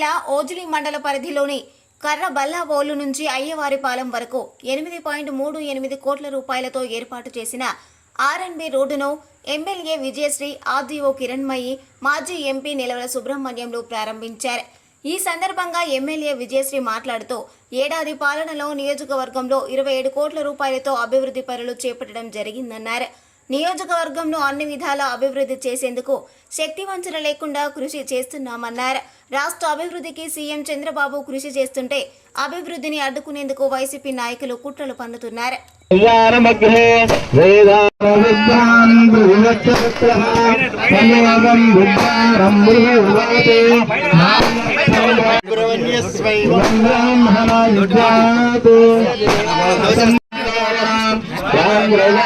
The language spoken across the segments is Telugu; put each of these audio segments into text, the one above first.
జిల్లా ఓజిలి మండల పరిధిలోని కర్ర బల్లాబోలు నుంచి అయ్యవారిపాలెం వరకు ఎనిమిది పాయింట్ మూడు ఎనిమిది కోట్ల రూపాయలతో ఏర్పాటు చేసిన ఆర్ఎన్బి రోడ్డును ఎమ్మెల్యే విజయశ్రీ ఆర్డీఓ కిరణ్మయి మాజీ ఎంపీ నిలవల సుబ్రహ్మణ్యంలు ప్రారంభించారు. ఈ సందర్భంగా ఎమ్మెల్యే విజయశ్రీ మాట్లాడుతూ ఏడాది పాలనలో నియోజకవర్గంలో ఇరవై ఏడు కోట్ల రూపాయలతో అభివృద్ధి పనులు చేపట్టడం జరిగిందన్నారు. నియోజకవర్గంను అన్ని విధాల అభివృద్ధి చేసేందుకు శక్తి వంచన లేకుండా కృషి చేస్తున్నామన్నారు. రాష్ట్ర అభివృద్ధికి సీఎం చంద్రబాబు కృషి చేస్తుంటే అభివృద్ధిని అడ్డుకునేందుకు వైసీపీ నాయకులు కుట్రలు పన్నుతున్నారు.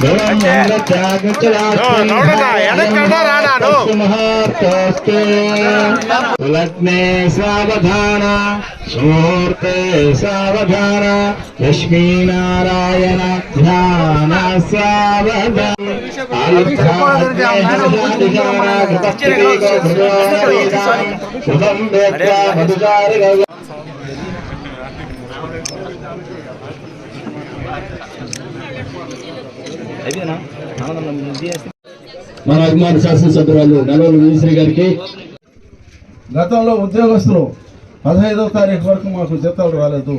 రాజమానం కులవాదే శరణాయ ప్రవచన అన్యేనాధావరణాదువం దేవా బృహస్పతిః దేవం మన అభిమాన శాసనసభ్యురాలు నలవలు విజయశ్రీ గారికి గతంలో ఉద్యోగస్తులు పదహైదవ తారీఖు వరకు మాకు జీతాలు రాలేదు.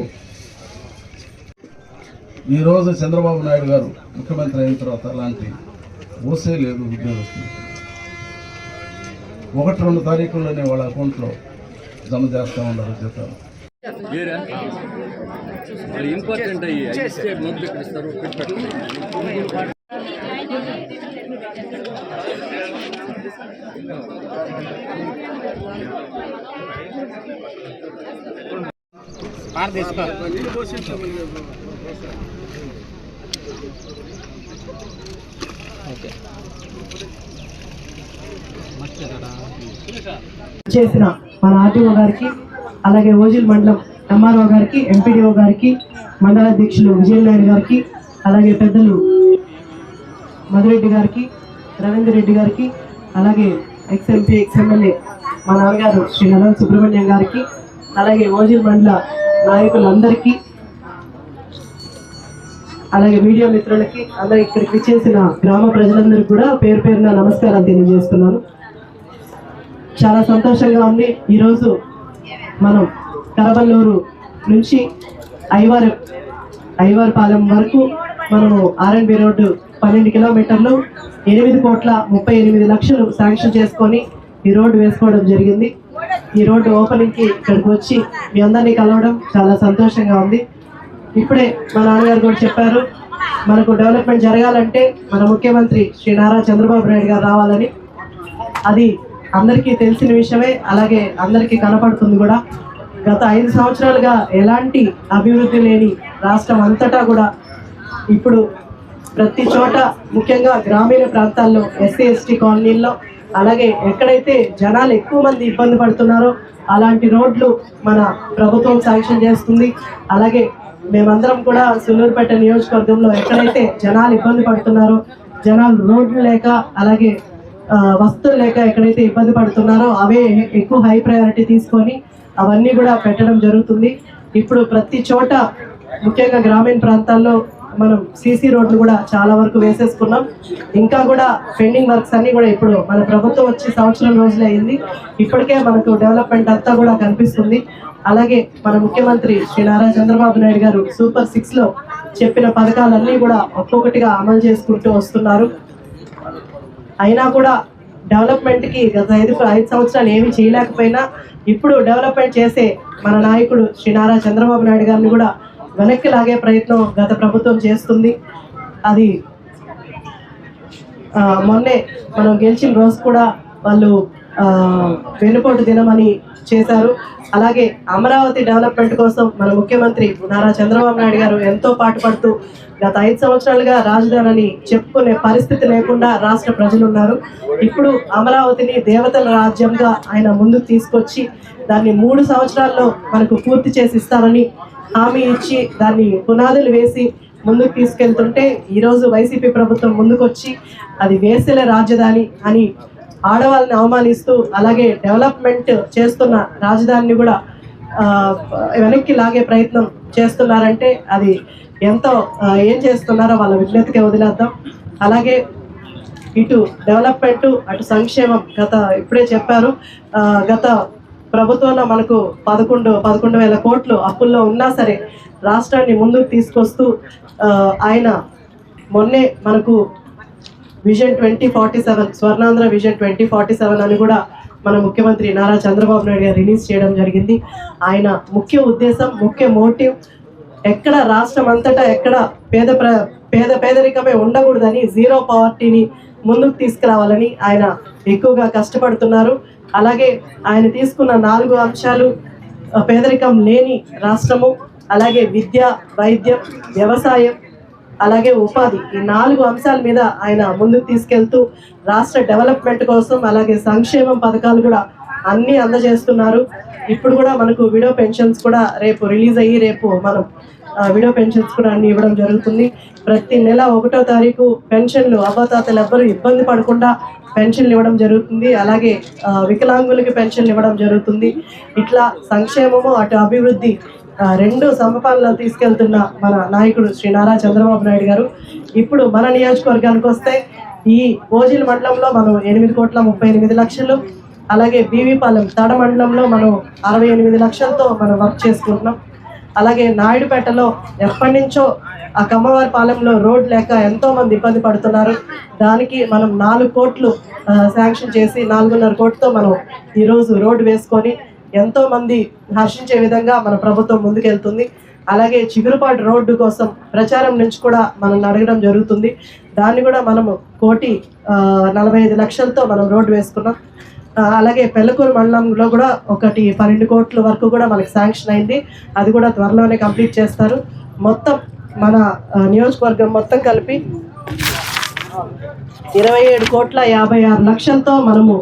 ఈరోజు చంద్రబాబు నాయుడు గారు ముఖ్యమంత్రి అయిన తర్వాత అలాంటి ఊసే లేదు ఉద్యోగస్తులు. ఒకటి రెండు తారీఖుల్లోనే వాళ్ళ అకౌంట్లో జమ చేస్తూ ఉన్నారు జీతాలు. ఇంపార్టెంట్ అయ్యి మొదలు చేసిన మన ఆర్టీఓ గారికి అలాగే ఓజిల్ మండలం ఎంఆర్ఓ గారికి ఎంపీడీఓ గారికి మండల అధ్యక్షులు విజయనాయుడు గారికి అలాగే పెద్దలు మధురెడ్డి గారికి రవీంద్ర రెడ్డి గారికి అలాగే ఎక్స్ఎంపీ ఎక్స్ఎమ్మెల్యే మా నాన్నగారు శ్రీ నలవ సుబ్రహ్మణ్యం గారికి అలాగే ఓజిల్ మండల నాయకులందరికీ అలాగే మీడియా మిత్రులకి అలాగే ఇక్కడికి విచ్చేసిన గ్రామ ప్రజలందరికీ కూడా పేరు పేరున నమస్కారాలు తెలియజేస్తున్నాను. చాలా సంతోషంగా ఉంది. ఈరోజు మనం కరబల్లూరు నుంచి ఐవార్ ఐవార్పాలెం వరకు మనము ఆర్ఎన్బి రోడ్డు పన్నెండు కిలోమీటర్లు ఎనిమిది కోట్ల ముప్పై ఎనిమిది లక్షలు శాంక్షన్ చేసుకొని ఈ రోడ్డు వేసుకోవడం జరిగింది. ఈ రోడ్డు ఓపెనింగ్కి ఇక్కడికి వచ్చి మీ అందరినీ కలవడం చాలా సంతోషంగా ఉంది. ఇప్పుడే మా నాన్నగారు కూడా చెప్పారు మనకు డెవలప్మెంట్ జరగాలంటే మన ముఖ్యమంత్రి శ్రీ నారా చంద్రబాబు నాయుడు గారు రావాలని. అది అందరికీ తెలిసిన విషయమే అలాగే అందరికీ కనపడుతుంది కూడా. గత ఐదు సంవత్సరాలుగా ఎలాంటి అభివృద్ధి లేని రాష్ట్రం అంతటా కూడా ఇప్పుడు ప్రతి చోట ముఖ్యంగా గ్రామీణ ప్రాంతాల్లో ఎస్సీ ఎస్టీ కాలనీల్లో అలాగే ఎక్కడైతే జనాలు ఎక్కువ మంది ఇబ్బంది పడుతున్నారో అలాంటి రోడ్లు మన ప్రభుత్వం శాంక్షన్ చేస్తుంది. అలాగే మేమందరం కూడా సుల్లూరుపేట నియోజకవర్గంలో ఎక్కడైతే జనాలు ఇబ్బంది పడుతున్నారో జనాలు రోడ్లు లేక అలాగే వస్తువులు లేక ఎక్కడైతే ఇబ్బంది పడుతున్నారో అవే ఎక్కువ హై ప్రయారిటీ తీసుకొని అవన్నీ కూడా పెట్టడం జరుగుతుంది. ఇప్పుడు ప్రతి చోట ముఖ్యంగా గ్రామీణ ప్రాంతాల్లో మనం సీసీ రోడ్లు కూడా చాలా వరకు వేసేసుకున్నాం. ఇంకా కూడా పెండింగ్ వర్క్స్ అన్ని కూడా ఇప్పుడు మన ప్రభుత్వం వచ్చి సంవత్సరం రోజులే అయింది. ఇప్పటికే మనకు డెవలప్మెంట్ అంతా కూడా కనిపిస్తుంది. అలాగే మన ముఖ్యమంత్రి శ్రీ నారా చంద్రబాబు నాయుడు గారు సూపర్ సిక్స్లో చెప్పిన పథకాలన్నీ కూడా ఒక్కొక్కటిగా అమలు చేసుకుంటూ వస్తున్నారు. అయినా కూడా డెవలప్మెంట్కి గత ఐదు ఐదు సంవత్సరాలు ఏమీ చేయలేకపోయినా ఇప్పుడు డెవలప్మెంట్ చేసే మన నాయకుడు శ్రీ నారా చంద్రబాబు నాయుడు గారిని కూడా వెనక్కి లాగే ప్రయత్నం గత ప్రభుత్వం చేస్తుంది. అది మొన్నే మనం గెలిచిన రోజు కూడా వాళ్ళు వెన్నుపోటు దినమని చేశారు. అలాగే అమరావతి డెవలప్మెంట్ కోసం మన ముఖ్యమంత్రి నారా చంద్రబాబు నాయుడు గారు ఎంతో పాటుపడుతూ గత ఐదు సంవత్సరాలుగా రాజధానిని చెప్పుకునే పరిస్థితి లేకుండా రాష్ట్ర ప్రజలు ఉన్నారు ఇప్పుడు అమరావతిని దేవతల రాజ్యంగా ఆయన ముందుకు తీసుకొచ్చి దాన్ని మూడు సంవత్సరాల్లో మనకు పూర్తి చేసి ఇస్తారని హామీ ఇచ్చి దాన్ని పునాదులు వేసి ముందుకు తీసుకెళ్తుంటే ఈరోజు వైసీపీ ప్రభుత్వం ముందుకొచ్చి అది వేసెల రాజధాని అని ఆడవాళ్ళని అవమానిస్తూ అలాగే డెవలప్మెంట్ చేస్తున్న రాజధానిని కూడా వెనక్కి లాగే ప్రయత్నం చేస్తున్నారంటే అది ఎంతో ఏం చేస్తున్నారో వాళ్ళ విజ్ఞతకే వదిలేద్దాం. అలాగే ఇటు డెవలప్మెంట్ అటు సంక్షేమం గత ఇప్పుడే చెప్పారు. గత ప్రభుత్వంలో మనకు పదకొండు పదకొండు వేల కోట్లు అప్పుల్లో ఉన్నా సరే రాష్ట్రాన్ని ముందుకు తీసుకొస్తూ ఆయన మొన్నే మనకు vision twenty forty seven Swarnandhra vision twenty forty seven అని కూడా మన ముఖ్యమంత్రి నారా చంద్రబాబు నాయుడు గారు రిలీజ్ చేయడం జరిగింది. ఆయన ముఖ్య ఉద్దేశం ముఖ్య మోటివ్ ఎక్కడ రాష్ట్రం అంతటా ఎక్కడ పేద ప్ర పేద పేదరికమే ఉండకూడదని జీరో పవర్టీని ముందుకు తీసుకురావాలని ఆయన ఎక్కువగా కష్టపడుతున్నారు. అలాగే ఆయన తీసుకున్న నాలుగు అంశాలు పేదరికం లేని రాష్ట్రము అలాగే విద్య వైద్యం వ్యవసాయం అలాగే ఉపాధి. ఈ నాలుగు అంశాల మీద ఆయన ముందుకు తీసుకెళ్తూ రాష్ట్ర డెవలప్మెంట్ కోసం అలాగే సంక్షేమం పథకాలు కూడా అన్నీ అందజేస్తున్నారు. ఇప్పుడు కూడా మనకు విడో పెన్షన్స్ కూడా రేపు రిలీజ్ అయ్యి రేపు మనం విడో పెన్షన్స్ కూడా అన్ని ఇవ్వడం జరుగుతుంది. ప్రతి నెల ఒకటో తారీఖు పెన్షన్లు అవ్వతాతలు ఎవ్వరూ ఇబ్బంది పడకుండా పెన్షన్లు ఇవ్వడం జరుగుతుంది. అలాగే వికలాంగులకి పెన్షన్లు ఇవ్వడం జరుగుతుంది. ఇట్లా సంక్షేమము అటు అభివృద్ధి రెండు సమపాలనలు తీసుకెళ్తున్న మన నాయకుడు శ్రీ నారా చంద్రబాబు నాయుడు గారు ఇప్పుడు మన నియోజకవర్గానికి వస్తే ఈ ఓజిల్ మండలంలో మనం ఎనిమిది కోట్ల ముప్పై ఎనిమిది లక్షలు అలాగే బీవీపాలెం తడ మండలంలో మనం అరవై ఎనిమిది లక్షలతో మనం వర్క్ చేసుకుంటున్నాం. అలాగే నాయుడుపేటలో ఎప్పటి నుంచో ఆ కమ్మవారి పాలెంలో రోడ్ లేక ఎంతో మంది ఇబ్బంది పడుతున్నారు. దానికి మనం నాలుగు కోట్లు శాంక్షన్ చేసి నాలుగున్నర కోట్లతో మనం ఈరోజు రోడ్డు వేసుకొని ఎంతో మంది హర్షించే విధంగా మన ప్రభుత్వం ముందుకెళ్తుంది. అలాగే చిగురుపాటు రోడ్డు కోసం ప్రచారం నుంచి కూడా మనం అడగడం జరుగుతుంది. దాన్ని కూడా మనము కోటి నలభై ఐదు లక్షలతో మనం రోడ్డు వేసుకున్నాం. అలాగే పెళ్ళకూరు మండలంలో కూడా ఒకటి పన్నెండు కోట్ల వరకు కూడా మనకి శాంక్షన్ అయింది. అది కూడా త్వరలోనే కంప్లీట్ చేస్తారు. మొత్తం మన నియోజకవర్గం మొత్తం కలిపి ఇరవై ఏడు కోట్ల యాభై ఆరు లక్షలతో మనము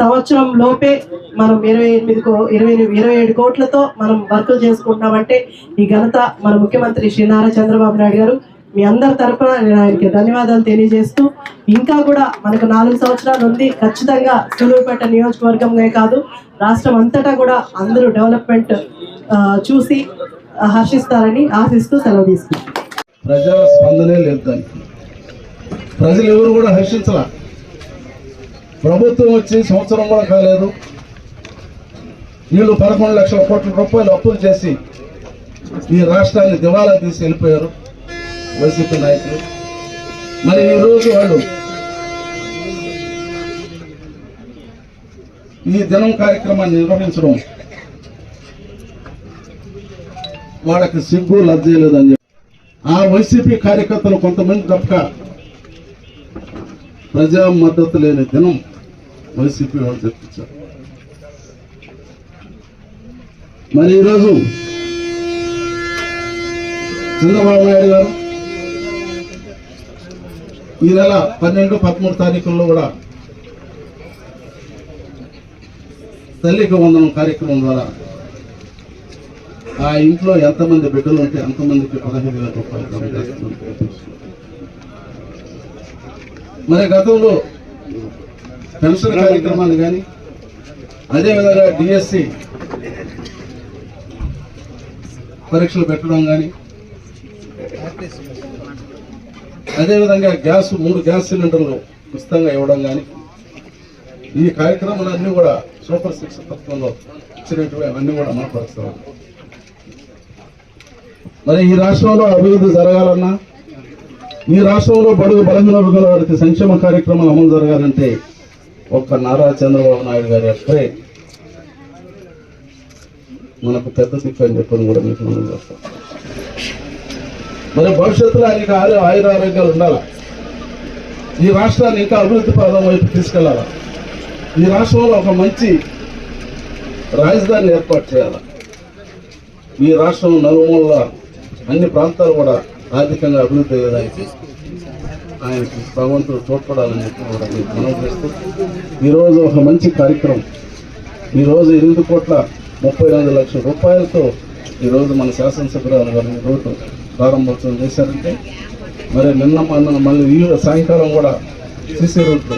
సంవత్సరం లోపే మనం ఇరవై ఎనిమిది కో ఇరవై ఇరవై ఏడు కోట్లతో మనం వర్కులు చేసుకుంటున్నామంటే ఈ ఘనత మన ముఖ్యమంత్రి శ్రీ నారా చంద్రబాబు నాయుడు గారు మీ అందరి తరఫున నేను ఆయనకి ధన్యవాదాలు తెలియజేస్తూ ఇంకా కూడా మనకు నాలుగు సంవత్సరాలు ఉంది ఖచ్చితంగా సూలూరుపేట నియోజకవర్గమే కాదు రాష్ట్రం అంతటా కూడా అందరూ డెవలప్మెంట్ చూసి హర్షిస్తారని ఆశిస్తూ సెలవు తీసుకున్నాను స్పందనే లేదు దానికి. ప్రజలు ఎవరు కూడా హర్షించాల. ప్రభుత్వం వచ్చి సంవత్సరం కూడా కాలేదు. వీళ్ళు పదకొండు లక్షల కోట్ల రూపాయలు అప్పులు చేసి ఈ రాష్ట్రాన్ని దివాలా తీసి వెళ్ళిపోయారు. వైసీపీ నాయకులు. మరి ఈ రోజు వాళ్ళు ఈ దినం కార్యక్రమాన్ని నిర్వహించడం వాళ్ళకి సిగ్గు లజ్జలేదని చెప్పి. ఆ వైసీపీ కార్యకర్తలు కొంతమంది తప్ప ప్రజా మద్దతు లేని దినం వైసీపీ వాళ్ళు తెప్పించారు మరి ఈరోజు చంద్రబాబు నాయుడు గారు ఈ నెల పన్నెండు పదమూడు తారీఖుల్లో కూడా తల్లికి వందనం కార్యక్రమం ద్వారా ఆ ఇంట్లో ఎంతమంది బిడ్డలు ఉంటే అంతమందికి పదహైదు వేల రూపాయలు. మరి గతంలో పెన్షన్ కార్యక్రమాలు కానీ అదేవిధంగా డిఎస్సి పరీక్షలు పెట్టడం కానీ అదేవిధంగా గ్యాస్ మూడు గ్యాస్ సిలిండర్లు ఉచితంగా ఇవ్వడం కానీ ఈ కార్యక్రమాలన్నీ కూడా సూపర్ సిక్స్ తత్వంలో ఇచ్చినటువంటి అవన్నీ కూడా అమలుపరుస్తాం మరి ఈ రాష్ట్రంలో అభివృద్ధి జరగాలన్నా ఈ రాష్ట్రంలో బడుగు బలహీన వర్గాల వారికి సంక్షేమ కార్యక్రమాలు అమలు జరగాలంటే ఒక్క నారా చంద్రబాబు నాయుడు గారి ఒక్కరే మనకు పెద్ద దిక్కు అని చెప్పని కూడా మీకు మనం చేస్తాం మరి భవిష్యత్తులో ఆయనకి ఆరు ఆయుర ఆరోగ్యాలు ఉండాలి. ఈ రాష్ట్రాన్ని ఇంకా అభివృద్ధి పదం వైపు తీసుకెళ్ళాలి ఈ రాష్ట్రంలో ఒక మంచి రాజధానిని ఏర్పాటు చేయాలి. ఈ రాష్ట్రం నలుమూల అన్ని ప్రాంతాలు కూడా ఆర్థికంగా అభివృద్ధి అయ్యేదానికి ఆయనకి భగవంతుడు తోడ్పడాలని చెప్పి కూడా మీకు మనం చేస్తూ ఈరోజు ఒక మంచి కార్యక్రమం. ఈరోజు ఎనిమిది కోట్ల ముప్పై రెండు లక్షల రూపాయలతో ఈరోజు మన శాసనసభ్యురాలు గారు రోడ్డు ప్రారంభోత్సవం చేశారంటే మరి నిన్న మన మళ్ళీ ఈ సాయంకాలం కూడా సిసి రోడ్లు.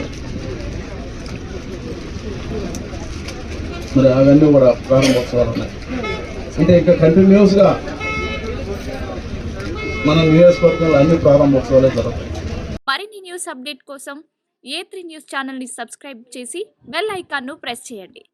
మరి అవన్నీ కూడా ప్రారంభోత్సవాలు ఉన్నాయి. అంటే ఇంకా కంటిన్యూస్గా మన నియోజకవర్గంలో అన్ని ప్రారంభోత్సవాలే జరుగుతాయి. మరిన్ని న్యూస్ అప్డేట్ కోసం ఏ త్రీ న్యూస్ ఛానల్ని సబ్స్క్రైబ్ చేసి బెల్ ఐకాన్ను ప్రెస్ చేయండి.